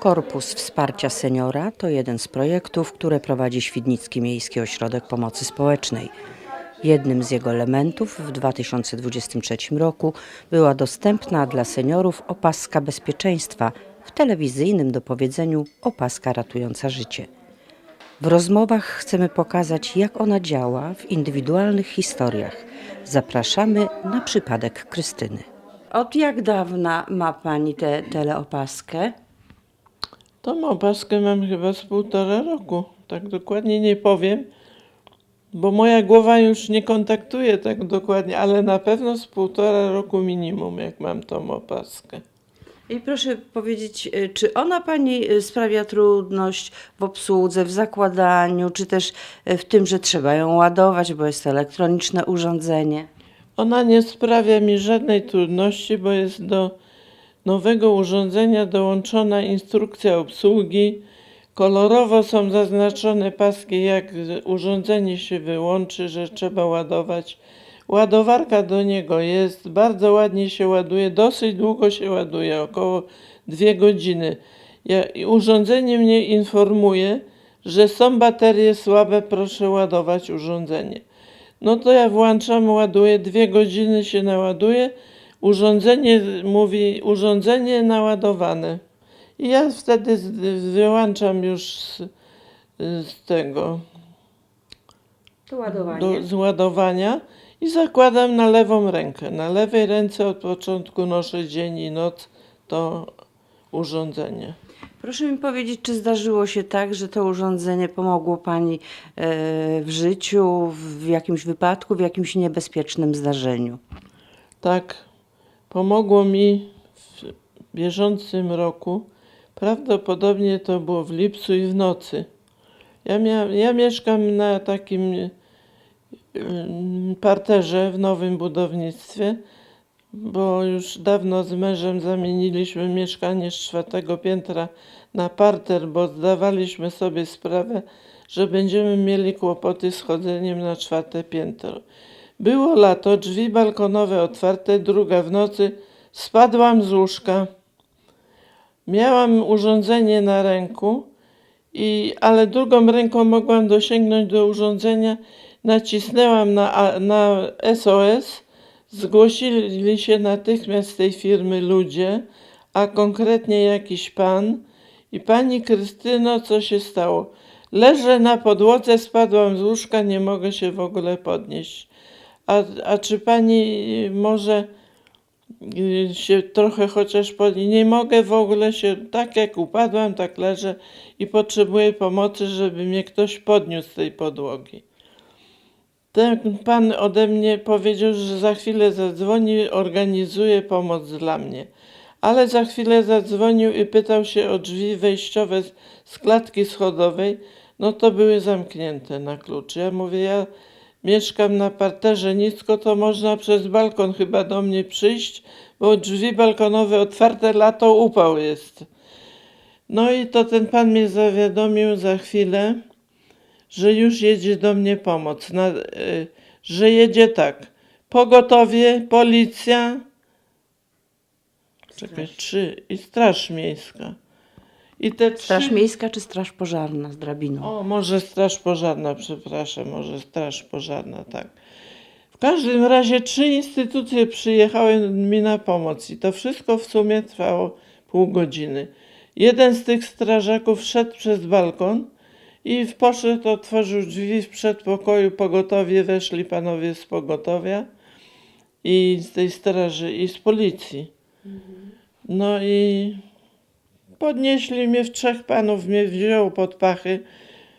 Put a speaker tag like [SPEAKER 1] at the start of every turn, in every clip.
[SPEAKER 1] Korpus Wsparcia Seniora to jeden z projektów, które prowadzi Świdnicki Miejski Ośrodek Pomocy Społecznej. Jednym z jego elementów w 2023 roku była dostępna dla seniorów opaska bezpieczeństwa w telewizyjnym dopowiedzeniu opaska ratująca życie. W rozmowach chcemy pokazać, jak ona działa w indywidualnych historiach. Zapraszamy na przypadek Krystyny. Od jak dawna ma Pani tę teleopaskę?
[SPEAKER 2] Tą opaskę mam chyba z półtora roku. Tak dokładnie nie powiem, bo moja głowa już nie kontaktuje tak dokładnie, ale na pewno z półtora roku minimum, jak mam tą opaskę.
[SPEAKER 1] I proszę powiedzieć, y, czy ona Pani y, sprawia trudność w obsłudze, w zakładaniu, czy też y, w tym, że trzeba ją ładować, bo jest to elektroniczne urządzenie?
[SPEAKER 2] Ona nie sprawia mi żadnej trudności, bo jest do nowego urządzenia dołączona instrukcja obsługi. Kolorowo są zaznaczone paski, jak urządzenie się wyłączy, że trzeba ładować. Ładowarka do niego jest, bardzo ładnie się ładuje, dosyć długo się ładuje, około dwie godziny. Ja, urządzenie mnie informuje, że są baterie słabe, proszę ładować urządzenie. No to ja włączam, ładuję, dwie godziny się naładuje, urządzenie mówi, urządzenie naładowane. I ja wtedy wyłączam już z, z tego, do, z ładowania i zakładam na lewą rękę. Na lewej ręce od początku noszę dzień i noc to urządzenie.
[SPEAKER 1] Proszę mi powiedzieć, czy zdarzyło się tak, że to urządzenie pomogło Pani e, w życiu, w jakimś wypadku, w jakimś niebezpiecznym zdarzeniu?
[SPEAKER 2] Tak, pomogło mi w bieżącym roku. Prawdopodobnie to było w lipcu i w nocy. Ja, mia, ja mieszkam na takim ym, parterze w nowym budownictwie, bo już dawno z mężem zamieniliśmy mieszkanie z czwartego piętra na parter, bo zdawaliśmy sobie sprawę, że będziemy mieli kłopoty z chodzeniem na czwarte piętro. Było lato, drzwi balkonowe otwarte, druga w nocy. Spadłam z łóżka. Miałam urządzenie na ręku, i, ale drugą ręką mogłam dosięgnąć do urządzenia. Nacisnęłam na, na SOS. Zgłosili się natychmiast z tej firmy ludzie, a konkretnie jakiś pan. I pani Krystyno, co się stało? Leżę na podłodze, spadłam z łóżka, nie mogę się w ogóle podnieść. A, a czy pani może y, się trochę chociaż podnieść? Nie mogę w ogóle się, tak jak upadłam, tak leżę i potrzebuję pomocy, żeby mnie ktoś podniósł z tej podłogi. Ten pan ode mnie powiedział, że za chwilę zadzwoni, organizuje pomoc dla mnie. Ale za chwilę zadzwonił i pytał się o drzwi wejściowe z klatki schodowej. No to były zamknięte na klucz. Ja mówię, ja mieszkam na parterze nisko, to można przez balkon chyba do mnie przyjść, bo drzwi balkonowe otwarte, lato upał jest. No i to ten pan mnie zawiadomił za chwilę, że już jedzie do mnie pomoc. Na, y, że jedzie tak. Pogotowie, policja, czekaj, trzy i straż miejska. I te
[SPEAKER 1] Straż
[SPEAKER 2] trzy...
[SPEAKER 1] miejska czy straż pożarna z drabiną?
[SPEAKER 2] O, może straż pożarna, przepraszam, może straż pożarna, tak. W każdym razie trzy instytucje przyjechały mi na pomoc i to wszystko w sumie trwało pół godziny. Jeden z tych strażaków szedł przez balkon i poszedł, otworzył drzwi w przedpokoju, pogotowie, weszli panowie z pogotowia i z tej straży i z policji. No i podnieśli mnie w trzech panów, mnie wzięło pod pachy,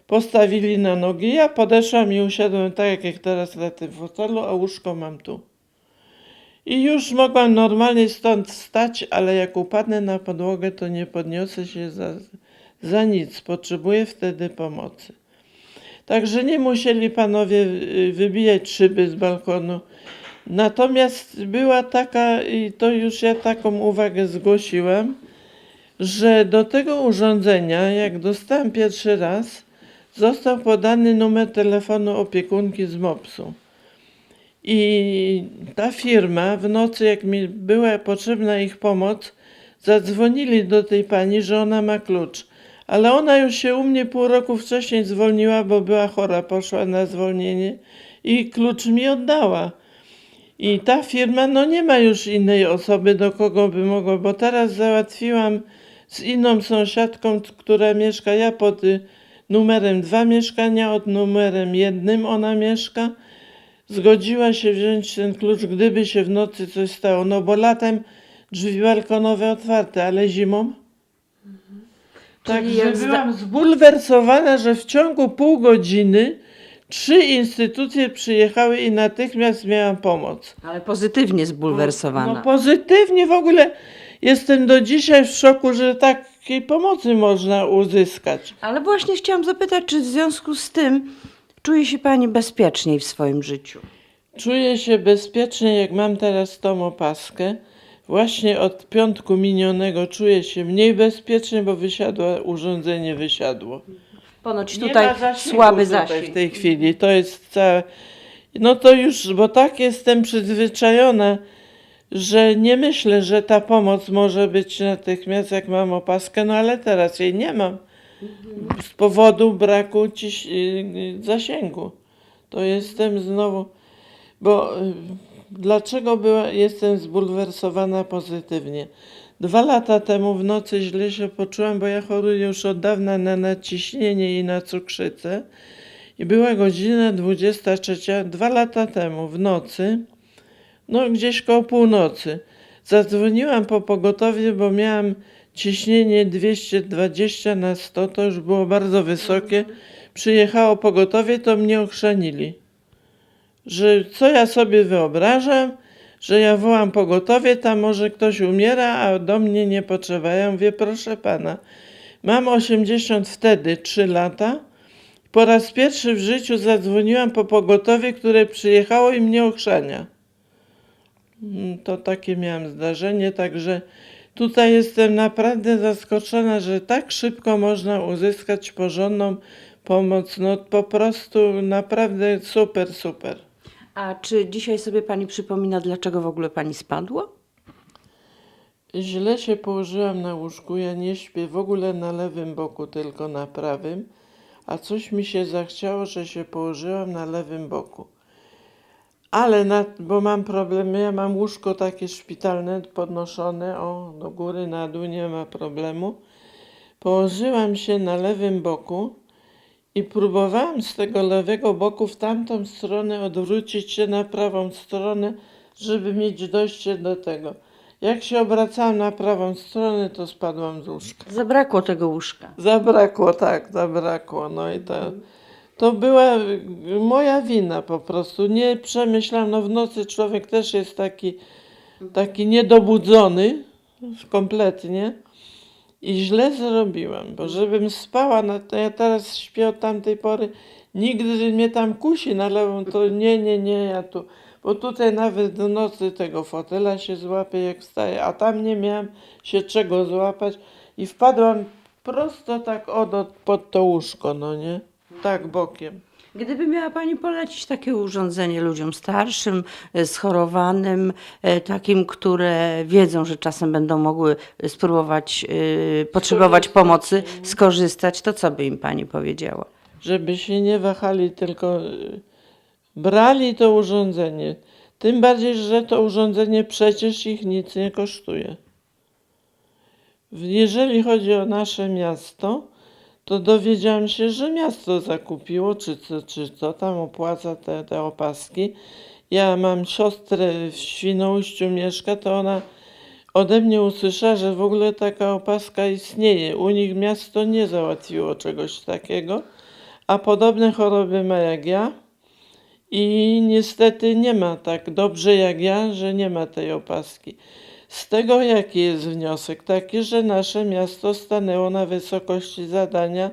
[SPEAKER 2] postawili na nogi. Ja podeszłam i usiadłem tak jak teraz na tym fotelu, a łóżko mam tu. I już mogłam normalnie stąd wstać, ale jak upadnę na podłogę, to nie podniosę się za, za nic. Potrzebuję wtedy pomocy. Także nie musieli panowie y, wybijać szyby z balkonu. Natomiast była taka, i to już ja taką uwagę zgłosiłam, że do tego urządzenia, jak dostałam pierwszy raz, został podany numer telefonu opiekunki z MOPS-u. I ta firma w nocy, jak mi była potrzebna ich pomoc, Zadzwonili do tej pani, że ona ma klucz. Ale ona już się u mnie pół roku wcześniej zwolniła, bo była chora, poszła na zwolnienie i klucz mi oddała. I ta firma, no nie ma już innej osoby, do kogo by mogła, bo teraz załatwiłam z inną sąsiadką, która mieszka, ja pod y, numerem dwa mieszkania, od numerem jednym ona mieszka. Zgodziła się wziąć ten klucz, gdyby się w nocy coś stało, no bo latem drzwi balkonowe otwarte, ale zimą.
[SPEAKER 1] Czyli
[SPEAKER 2] Także
[SPEAKER 1] jak zda-
[SPEAKER 2] byłam zbulwersowana, że w ciągu pół godziny trzy instytucje przyjechały i natychmiast miałam pomoc.
[SPEAKER 1] Ale pozytywnie zbulwersowana.
[SPEAKER 2] No pozytywnie w ogóle jestem do dzisiaj w szoku, że takiej pomocy można uzyskać.
[SPEAKER 1] Ale właśnie chciałam zapytać, czy w związku z tym czuje się Pani bezpieczniej w swoim życiu?
[SPEAKER 2] Czuję się bezpiecznie, jak mam teraz tą opaskę. Właśnie od piątku minionego czuję się mniej bezpiecznie, bo wysiadło, urządzenie wysiadło.
[SPEAKER 1] Ponoć
[SPEAKER 2] Nie
[SPEAKER 1] tutaj
[SPEAKER 2] ma zasięgu
[SPEAKER 1] słaby
[SPEAKER 2] tutaj
[SPEAKER 1] zasięg.
[SPEAKER 2] w tej chwili. To jest całe... No to już, bo tak jestem przyzwyczajona, że nie myślę, że ta pomoc może być natychmiast, jak mam opaskę, no ale teraz jej nie mam. Z powodu braku ciś... y, zasięgu. To jestem znowu... Bo y, dlaczego była, jestem zbulwersowana pozytywnie? Dwa lata temu w nocy źle się poczułam, bo ja choruję już od dawna na nadciśnienie i na cukrzycę. I była godzina 23, dwa lata temu w nocy, no gdzieś koło północy. Zadzwoniłam po pogotowie, bo miałam ciśnienie 220 na 100, to już było bardzo wysokie. Przyjechało pogotowie, to mnie ochrzanili że co ja sobie wyobrażam, że ja wołam pogotowie, tam może ktoś umiera, a do mnie nie potrzeba. Ja mówię, proszę pana, mam 80 wtedy 3 lata. Po raz pierwszy w życiu zadzwoniłam po pogotowie, które przyjechało i mnie ochrzania. Mm, To takie miałam zdarzenie, także tutaj jestem naprawdę zaskoczona, że tak szybko można uzyskać porządną pomoc. No po prostu naprawdę super, super.
[SPEAKER 1] A czy dzisiaj sobie Pani przypomina, dlaczego w ogóle Pani spadła?
[SPEAKER 2] Źle się położyłam na łóżku, ja nie śpię w ogóle na lewym boku, tylko na prawym, a coś mi się zachciało, że się położyłam na lewym boku. Ale, na, bo mam problemy, ja mam łóżko takie szpitalne, podnoszone, o, do góry, na dół, nie ma problemu. Położyłam się na lewym boku i próbowałam z tego lewego boku w tamtą stronę odwrócić się na prawą stronę, żeby mieć dojście do tego. Jak się obracałam na prawą stronę, to spadłam z łóżka.
[SPEAKER 1] Zabrakło tego łóżka.
[SPEAKER 2] Zabrakło, tak, zabrakło. No i to, to była y, moja wina po prostu. Nie przemyślałam, no w nocy człowiek też jest taki, taki niedobudzony kompletnie. I źle zrobiłam, bo żebym spała, na, to ja teraz śpię od tamtej pory, nigdy mnie tam kusi na lewą, to nie, nie, nie, ja tu, bo tutaj nawet do nocy tego fotela się złapię jak wstaję, a tam nie miałam się czego złapać i wpadłam prosto tak odo pod to łóżko, no nie, tak bokiem.
[SPEAKER 1] Gdyby miała Pani polecić takie urządzenie ludziom starszym, e, schorowanym, e, takim, które wiedzą, że czasem będą mogły spróbować, e, potrzebować pomocy, skorzystać, to co by im Pani powiedziała?
[SPEAKER 2] żeby się nie wahali, tylko brali to urządzenie. Tym bardziej, że to urządzenie przecież ich nic nie kosztuje. Jeżeli chodzi o nasze miasto, to dowiedziałam się, że miasto zakupiło, czy co, czy co tam opłaca te, te opaski. Ja mam siostrę w Świnoujściu mieszka, to ona ode mnie usłyszała, że w ogóle taka opaska istnieje. U nich miasto nie załatwiło czegoś takiego, a podobne choroby ma jak ja. I niestety nie ma tak dobrze jak ja, że nie ma tej opaski. Z tego jaki jest wniosek? Taki, że nasze miasto stanęło na wysokości zadania,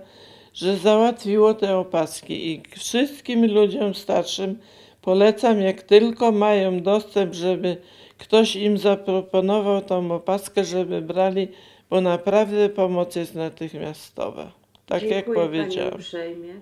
[SPEAKER 2] że załatwiło te opaski i wszystkim ludziom starszym polecam, jak tylko mają dostęp, żeby ktoś im zaproponował tą opaskę, żeby brali, bo naprawdę pomoc jest natychmiastowa. Tak jak powiedziałam.
[SPEAKER 1] uprzejmie.